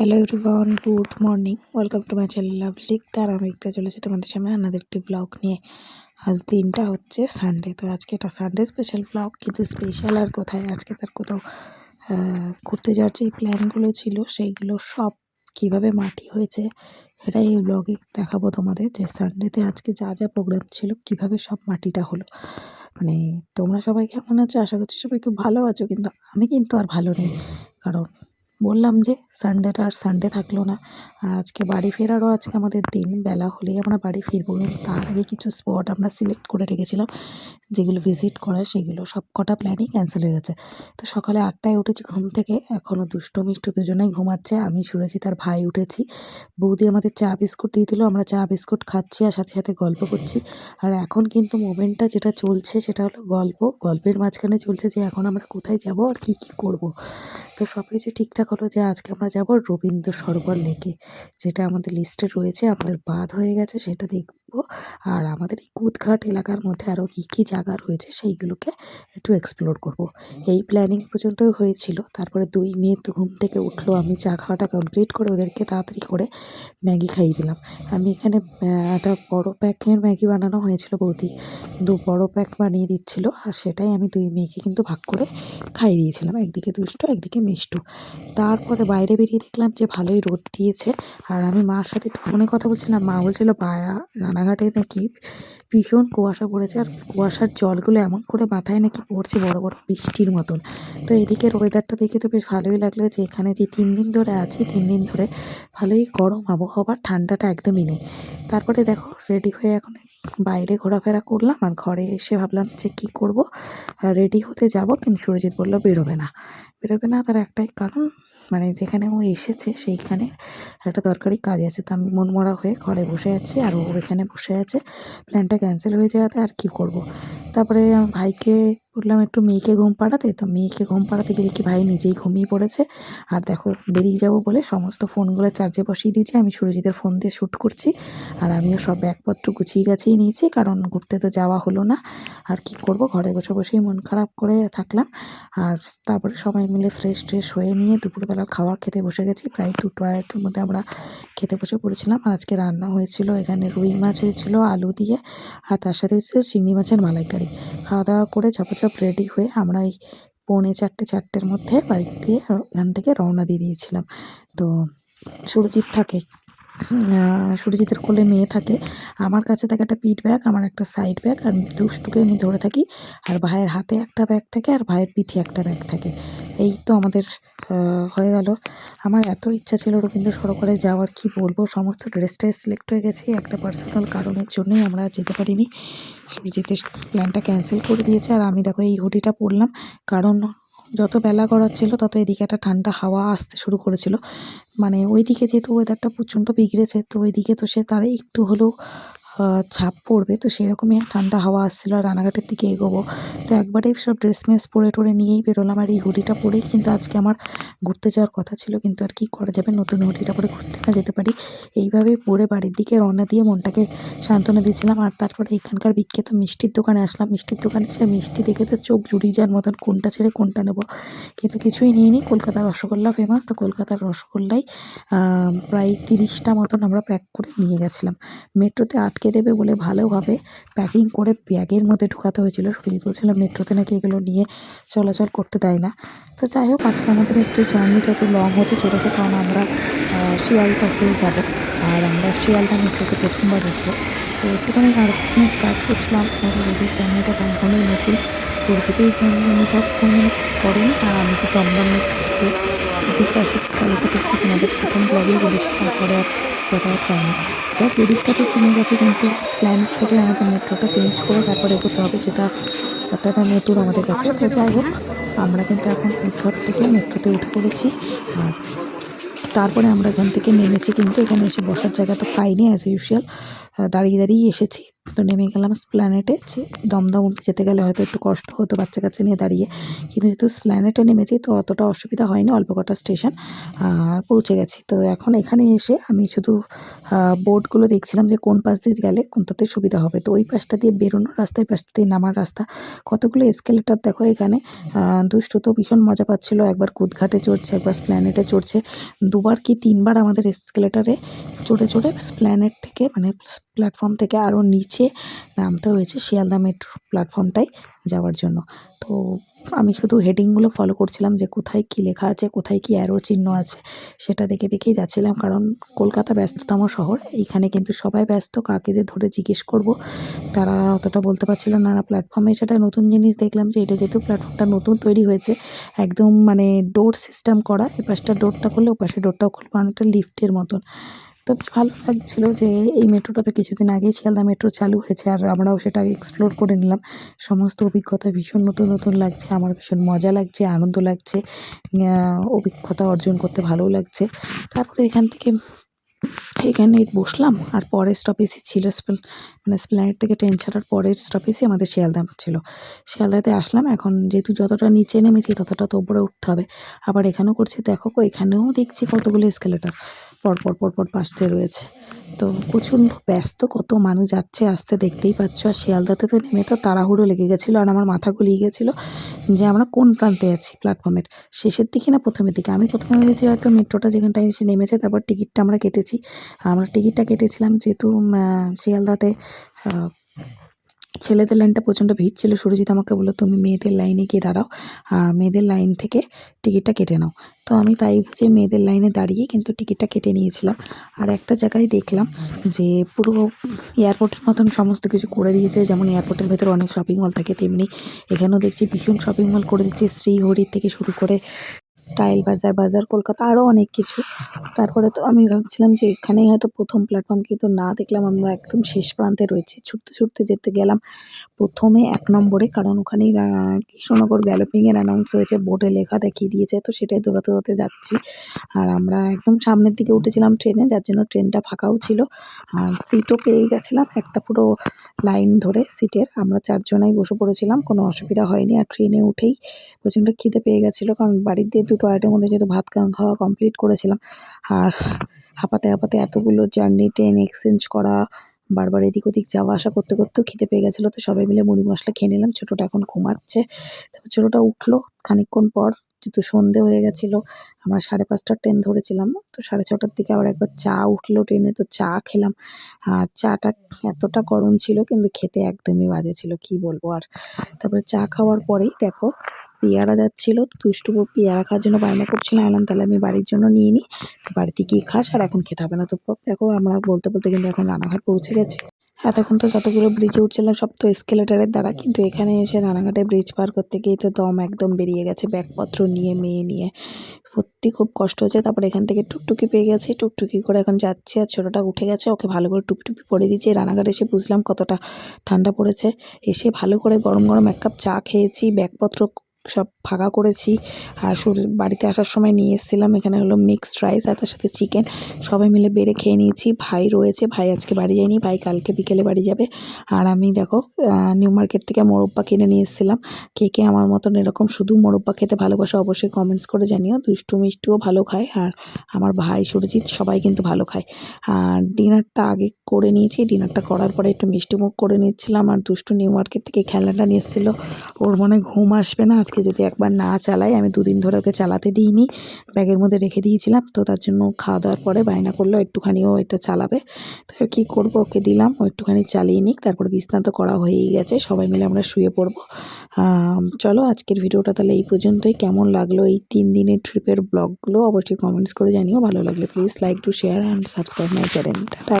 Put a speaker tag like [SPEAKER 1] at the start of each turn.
[SPEAKER 1] Hello everyone good morning welcome to my channel lovely তার আমি দেখতে চলেছি তোমাদের সামনে আমাদের একটি ব্লগ নিয়ে। আজ দিনটা হচ্ছে সানডে তো আজকে এটা সানডে স্পেশাল ব্লগ কিন্তু স্পেশাল আর কোথায়? আজকে তার কোথাও ঘুরতে যাওয়ার যে প্ল্যানগুলো ছিল, সেইগুলো সব কীভাবে মাটি হয়েছে, সেটাই এই ব্লগে দেখাবো তোমাদের যে সানডেতে আজকে যা যা প্রোগ্রাম ছিল, কীভাবে সব মাটিটা হলো। মানে তোমরা সবাই কেমন আছো? আশা করছি সবাই খুব ভালো আছো, কিন্তু আমি কিন্তু আর ভালো নেই। কারণ বললাম যে সানডেটা আর সানডে থাকল না। আর আজকে বাড়ি ফেরারও আজকে আমাদের দিন, বেলা হলেই আমরা বাড়ি ফিরবো। কিন্তু তার আগে কিছু স্পট আমরা সিলেক্ট করে রেখেছিলাম, যেগুলো ভিজিট করার, সেগুলো সব কটা প্ল্যানই ক্যান্সেল হয়ে গেছে। তো সকালে আটটায় উঠেছি ঘুম থেকে এখনও দুষ্টু মিষ্টু দুজনেই ঘুমাচ্ছে। আমি সুরেছি তার ভাই উঠেছি। বৌদি আমাদের চা বিস্কুট দিয়ে দিল, আমরা চা বিস্কুট খাচ্ছি আর সাথে সাথে গল্প করছি। আর এখন কিন্তু মোমেন্টটা যেটা চলছে, সেটা হলো গল্প। গল্পের মাঝখানে চলছে যে এখন আমরা কোথায় যাব আর কি কি করব। তো সব কিছু ঠিকঠাক হলো যে আজকে আমরা যাব রবীন্দ্র সরোবর লেকে। যেটা আমাদের লিস্টে রয়েছে, আমাদের বাদ হয়ে গেছে, সেটা দেখব। আর আমাদের এই কুদঘাট এলাকার মধ্যে আরও কী কী জায়গা রয়েছে, সেইগুলোকে একটু এক্সপ্লোর করব। এই প্ল্যানিং পর্যন্ত হয়েছিল, তারপরে দুই মেয়ে তো ঘুম থেকে উঠল, আমি চা খাওয়াটা কমপ্লিট করে ওদেরকে তাড়াতাড়ি করে ম্যাগি খাইয়ে দিলাম। আমি এখানে একটা বড় প্যাকের ম্যাগি বানানো হয়েছিল বৌদি। দু বড় প্যাক বানিয়ে দিচ্ছিল, আর সেটাই আমি দুই মেয়েকে কিন্তু ভাগ করে খাইয়ে দিয়েছিলাম। একদিকে দুষ্টু, একদিকে মিষ্টু। তারপরে বাইরে বেরিয়ে দেখলাম যে ভালোই রোদ দিয়েছে। আর আমি মার সাথে একটু ফোনে কথা বলছিলাম, মা বলছিল বায়া রানাঘাটে নাকি ভীষণ কুয়াশা পড়েছে আর কুয়াশার জলগুলো এমন করে মাথায় নাকি পড়ছে বড় বড় বৃষ্টির মতন। তো এদিকের ওয়েদারটা দেখে তো বেশ ভালোই লাগল যে এখানে যে তিন দিন ধরে আছি, তিন দিন ধরে ভালোই গরম, আবহাওয়া, ঠান্ডাটা একদমই নেই। তারপরে দেখো রেডি হয়ে এখন বাইরে ঘোরাফেরা করলাম আর ঘরে এসে ভাবলাম যে কী করব। রেডি হতে যাব, কিন্তু সুরজিৎ বলল, বেরোবে না। বেরোবে না তার একটাই কারণ মানে যেখানে ও এসেছে, সেইখানে একটা দরকারি কাজ আছে তো আমি মনমরা হয়ে ঘরে বসে আছি আর ও এখানে বসে আছে প্ল্যানটা ক্যান্সেল হয়ে যাওয়াতে আর কী করব। তারপরে আমার ভাইকে বললাম একটু মেয়েকে ঘুম পাড়াতে। তো মেয়েকে ঘুম পাড়াতে গিয়ে দেখি ভাই নিজেই ঘুমিয়ে পড়েছে? আর দেখো, বেরিয়ে যাব বলে সমস্ত ফোনগুলো চার্জে বসিয়ে দিয়েছি। আমি সুরজিতের ফোন দিয়ে শ্যুট করছি। আর আমিও সব ব্যাগপত্র গুছিয়ে গাছিয়ে নিয়েছি, কারণ ঘুরতে তো যাওয়া হলো না। আর কি করব? ঘরে বসে বসেই মন খারাপ করে থাকলাম। আর তারপরে সবাই মিলে ফ্রেশ ট্রেশ হয়ে নিয়ে দুপুরবেলা খাবার খেতে বসে গেছি। প্রায় দুটো আড়াইটার মধ্যে আমরা খেতে বসে পড়েছিলাম। আর আজকে রান্না হয়েছিল, এখানে রুই মাছ হয়েছিল, আলু দিয়ে, আর তার সাথে হচ্ছে চিংড়ি মাছের মালাইকারি। খাওয়া দাওয়া করে ঝপাঝপ রেডি হয়ে আমরা এই পৌনে চারটে, চারটের মধ্যে বাড়ি দিয়ে এখান থেকে রওনা দিয়ে দিয়েছিলাম। তো সুরজিৎ থাকে। সুরজিতের কোলে মেয়ে থাকে। আমার কাছে থাকে একটা পিঠ ব্যাগ, আমার একটা সাইড ব্যাগ আর দুষ্টুকে আমি ধরে থাকি। আর ভাইয়ের হাতে একটা ব্যাগ থাকে, আর ভাইয়ের পিঠে একটা ব্যাগ থাকে। এই তো আমাদের হয়ে গেল। আমার এত ইচ্ছা ছিল রবীন্দ্র সরোবরে যাওয়ার, কি বলব? সমস্ত ড্রেস ট্রেস সিলেক্ট হয়ে গেছে। একটা পার্সোনাল কারণের জন্যই আমরা যেতে পারিনি। সুরজিতের প্ল্যানটা ক্যান্সেল করে দিয়েছে। আর আমি দেখো এই হুডিটা পরলাম। কারণ যত বেলা করার ছিল তত এদিকে একটা ঠান্ডা হাওয়া আসতে শুরু করেছিল। মানে ওইদিকে যেহেতু ওয়েদারটা প্রচণ্ড বিগড়েছে, তো ওইদিকে তো সে তার একটু হলেও ছাপ পড়বে। তো সেরকমই ঠান্ডা হাওয়া আসছিল আর রানাঘাটের দিকে এগোবো। তো একবারেই সব ড্রেস মেস পরে টরে নিয়েই বেরোলাম আর এই হুডিটা পরেই কিন্তু আজকে আমার ঘুরতে যাওয়ার কথা ছিল। কিন্তু আর কি করা যাবে? নতুন হুডিটা পরে ঘুরতে না যেতে পারি। এইভাবেই পরে বাড়ির দিকে রওনা দিয়ে মনটাকে সান্ত্বনা দিয়েছিলাম। আর তারপরে এখানকার বিখ্যাত মিষ্টির দোকানে আসলাম। মিষ্টির দোকানে সে মিষ্টি দেখে তো চোখ জুড়িয়ে যাওয়ার মতন কোনটা ছেড়ে কোনটা নেব। কিন্তু কিছুই নিয়ে নিই কলকাতার রসগোল্লা ফেমাস তো কলকাতার রসগোল্লাই প্রায় তিরিশটা মতন আমরা প্যাক করে নিয়ে গেছিলাম। মেট্রোতে আটকে দেবে বলে ভালোভাবে প্যাকিং করে ব্যাগের মধ্যে ঢোকাতে হয়েছিল। সুরজিৎ বলছিল মেট্রোতে নাকি এগুলো নিয়ে চলাচল করতে দেয় না। তো যাই হোক আজকে আমাদের একটু জার্নিটা একটু লং হতে চলেছে কারণ আমরা আহ, শিয়ালদা হয়ে যাব। আর আমরা শিয়ালদা মেট্রোতে প্রথমবার উঠবো। তো একটুখানি নার্ভাসনেস কাজ করছিলাম আমাদের জার্নিটা কখনোই নতুন। সুরজিৎ এই জার্নিটা কোনো করেনি আর আমি তো দমদম মেট্রো থেকে এদিকে এসেছি। কালীঘাটের থেকে আমাদের প্রথম ব্লগেই বলেছি তারপরে আর যাতায়াত হয় না যার এদিকটা তো চিনে গেছে কিন্তু প্ল্যান থেকে আমাদের মেট্রোটা চেঞ্জ করে তারপরে এগোতে হবে সেটা একটা নতুন আমাদের কাছে। তো যাই হোক, আমরা কিন্তু এখন উদ্ঘাট থেকে মেট্রোতে উঠে পড়েছি। আর তারপরে আমরা এখান থেকে নেমেছি কিন্তু এখানে এসে বসার জায়গা তো পাইনি অ্যাজ ইউজুয়াল দাঁড়িয়ে দাঁড়িয়েই এসেছি। তো নেমে গেলাম স্প্ল্যানেটে। যে দমদম যেতে গেলে হয়তো একটু কষ্ট হতো বাচ্চা কাচ্চা নিয়ে দাঁড়িয়ে। কিন্তু যেহেতু স্প্ল্যানেটে নেমেছি, তো অতটা অসুবিধা হয়নি, অল্প কটা স্টেশন পৌঁছে গেছি। তো এখন এখানে এসে আমি শুধু বোর্ডগুলো দেখছিলাম যে কোন পাশ দিয়ে গেলে কোনটাতে সুবিধা হবে। তো ওই পাশটা দিয়ে বেরোনোর রাস্তা এই পাশটা দিয়ে নামার রাস্তা। কতগুলো এসকেলেটার দেখো এখানে দুষ্টু তো ভীষণ মজা পাচ্ছিল। একবার কুদঘাটে চড়ছে, একবার স্প্ল্যানেটে চড়ছে। দুবার কি তিনবার আমাদের এসকেলেটারে চড়ে চড়ে স্প্ল্যানেট থেকে মানে প্ল্যাটফর্ম থেকে আরও নিচে নামতে হয়েছে শিয়ালদা মেট্রো প্ল্যাটফর্মটায় যাওয়ার জন্য। তো আমি শুধু হেডিংগুলো ফলো করছিলাম যে কোথায় কী লেখা আছে, কোথায় কী অ্যারো চিহ্ন আছে, সেটা দেখে দেখেই যাচ্ছিলাম। কারণ কলকাতা ব্যস্ততম শহর, এইখানে কিন্তু সবাই ব্যস্ত, কাকে যে ধরে জিজ্ঞেস করব, তারা অতটা বলতে পারছিল না। না প্ল্যাটফর্মে সেটা নতুন জিনিস দেখলাম যে এটা যেহেতু প্ল্যাটফর্মটা নতুন তৈরি হয়েছে, একদম মানে ডোর সিস্টেম করা, এপাশটা ডোরটা খুললে ওপাশে ডোরটাও খুলবে, অনেকটা লিফটের মতন। তো ভালো লাগছিল যে এই মেট্রোটা তো কিছুদিন আগেই শিয়ালদা মেট্রো চালু হয়েছে আর আমরাও সেটা এক্সপ্লোর করে নিলাম। সমস্ত অভিজ্ঞতা ভীষণ নতুন নতুন লাগছে, আমার ভীষণ মজা লাগছে, আনন্দ লাগছে অভিজ্ঞতা অর্জন করতে ভালোও লাগছে। তারপরে এখান থেকে, এখানে বসলাম আর পরের স্টপেজই ছিল মানে স্প্ল্যানেট থেকে ট্রেন ছাড়ার পরের স্টপেজই আমাদের শিয়ালদা ছিল। শিয়ালদাতে আসলাম, এখন যেহেতু যতটা নিচে নেমেছি ততটা তো উপরে উঠতে হবে। আবার এখানেও করছি, দেখো এখানেও দেখছি কতগুলো এসকেলেটার পরপর পরপর পাশতে রয়েছে। তো প্রচণ্ড ব্যস্ত, কত মানুষ যাচ্ছে আসতে দেখতেই পাচ্ছ। আর শিয়ালদাতে তো নেমে তো তাড়াহুড়ো লেগে গেছিল আর আমার মাথা গুলিয়ে গেছিল যে আমরা কোন প্রান্তে আছি প্ল্যাটফর্মের। শেষের দিকে না প্রথমের দিকে? আমি প্রথমে ভেবেছি হয়তো মেট্রোটা যেখানটায় এসে নেমেছে, তারপর টিকিটটা আমরা কেটেছি। আমরা টিকিটটা কেটেছিলাম যেহেতু শিয়ালদাতে ছেলেদের লাইনটা প্রচণ্ড ভিড় ছিল। সুরজিৎ আমাকে বলল, তুমি মেয়েদের লাইনে গিয়ে দাঁড়াও। আর মেয়েদের লাইন থেকে টিকিটটা কেটে নাও। তো আমি তাই বুঝে মেয়েদের লাইনে দাঁড়িয়ে কিন্তু টিকিটটা কেটে নিয়েছিলাম। আর একটা জায়গায় দেখলাম যে পুরো এয়ারপোর্টের মতন সমস্ত কিছু করে দিয়েছে। যেমন এয়ারপোর্টের ভেতরে অনেক শপিং মল থাকে, তেমনি এখানেও দেখছি ভীষণ শপিং মল করে দিচ্ছে। শ্রীহরির থেকে শুরু করে স্টাইল বাজার বাজার কলকাতা আরও অনেক কিছু। তারপরে তো আমি ভাবছিলাম যে এখানেই হয়তো প্রথম প্ল্যাটফর্ম কিন্তু না দেখলাম আমরা একদম শেষ প্রান্তে রয়েছি। ছুটতে ছুটতে যেতে গেলাম প্রথমে এক নম্বরে, কারণ ওখানেই কৃষ্ণনগর গ্যালোপিংয়ের অ্যানাউন্স হয়েছে বোর্ডে লেখা দেখিয়ে দিয়েছে, তো সেটাই দৌড়াতে দৌড়াতে যাচ্ছি। আর আমরা একদম সামনের দিকে উঠেছিলাম ট্রেনে, যার জন্য ট্রেনটা ফাঁকাও ছিল। আর সিটও পেয়ে গেছিলাম, একটা পুরো লাইন ধরে সিটের আমরা চারজনাই বসে পড়েছিলাম, কোনো অসুবিধা হয়নি। আর ট্রেনে উঠেই প্রচণ্ড খিদে পেয়ে গেছিল, কারণ দিয়ে দুটো আইটের মধ্যে যেহেতু ভাত খাওয়া কমপ্লিট করেছিলাম, আর হাঁপাতে হাঁপাতে এতগুলো জার্নি ট্রেন এক্সচেঞ্জ করা, বারবার এদিক ওদিক যাওয়া আসা করতে করতেও খিদে পেয়ে গেছিল, তো সবাই মিলে মুড়ি মশলা খেয়ে নিলাম। ছোটোটা এখন ঘুমাচ্ছে, তারপর ছোটোটা উঠল, খানিকক্ষণ পর যেহেতু সন্ধে হয়ে গেছিল, আমরা সাড়ে পাঁচটার ট্রেন ধরেছিলাম, তো সাড়ে ছটার দিকে আবার একবার চা উঠল ট্রেনে তো চা খেলাম। আর চাটা এতটা গরম ছিল, কিন্তু খেতে একদমই বাজে ছিল, কি বলব আর। তারপরে চা খাওয়ার পরেই দেখো পেয়ারা যাচ্ছিল দুষ্টু পেয়ারা খাওয়ার জন্য বায়না করছিল এলাম তাহলে আমি বাড়ির জন্য নিয়ে নিই তো বাড়িতে গিয়ে খাস আর এখন খেতে হবে না তো দেখো আমরা বলতে বলতে কিন্তু এখন রানাঘাট পৌঁছে গেছি। এতক্ষণ তো যতগুলো ব্রিজে উঠছিলাম সব তো এসকেলেটারের দ্বারা। কিন্তু এখানে এসে রানাঘাটে ব্রিজ পার করতে গিয়ে তো দম একদম বেরিয়ে গেছে, ব্যাগপত্র নিয়ে, মেয়ে নিয়ে। সত্যি খুব কষ্ট হচ্ছে। তারপর এখান থেকে টুকটুকি পেয়ে গেছি। টুকটুকি করে এখন যাচ্ছি আর ছোটোটা উঠে গেছে। ওকে ভালো করে টুপটুপি পরে দিচ্ছি। রানাঘাট এসে বুঝলাম কতটা ঠান্ডা পড়েছে। এসে ভালো করে গরম গরম এক কাপ চা খেয়েছি। ব্যাগপত্র সব ফাঁকা করেছি। আর বাড়িতে আসার সময় নিয়ে এসেছিলাম। এখানে হলো মিক্সড রাইস আর তার সাথে চিকেন সবাই মিলে বেড়ে খেয়ে নিয়েছি। ভাই রয়েছে। ভাই আজকে বাড়ি যায়নি। ভাই কালকে বিকেলে বাড়ি যাবে। আর আমি দেখো নিউ মার্কেট থেকে মোরব্বা কিনে নিয়ে এসেছিলাম। কে কে আমার মতন এরকম শুধু মোরব্বা খেতে ভালোবাসে অবশ্যই কমেন্টস করে জানিও। দুষ্টু মিষ্টিও ভালো খায়। আর আমার ভাই সুরজিৎ সবাই কিন্তু ভালো খায়। আর ডিনারটা আগে করে নিয়েছি। ডিনারটা করার পরে একটু মিষ্টি মুখ করে নিচ্ছিলাম। আর দুষ্টু নিউ মার্কেট থেকে খেলাটা নিয়ে এসেছিল। ওর মনে ঘুম আসবে না। আজকে যদি একবার না চালাই, আমি দুদিন ধরে ওকে চালাতে দিইনি। ব্যাগের মধ্যে রেখে দিয়েছিলাম, তো তার জন্য খাওয়া দাওয়ার পরে বায়না করল, একটুখানিও এটা চালাবে। তো কী করব, ওকে দিলাম, ও একটুখানি চালিয়ে নিক, তারপর বিছনা তো করা হয়েই গেছে, সবাই মিলে আমরা শুয়ে পড়ব। চলো আজকের ভিডিওটা তাহলে এই পর্যন্তই, কেমন লাগল এই তিন দিনের ট্রিপের ব্লগগুলো অবশ্যই কমেন্টস করে জানিও, ভালো লাগলে please like to share and subscribe my channel tata.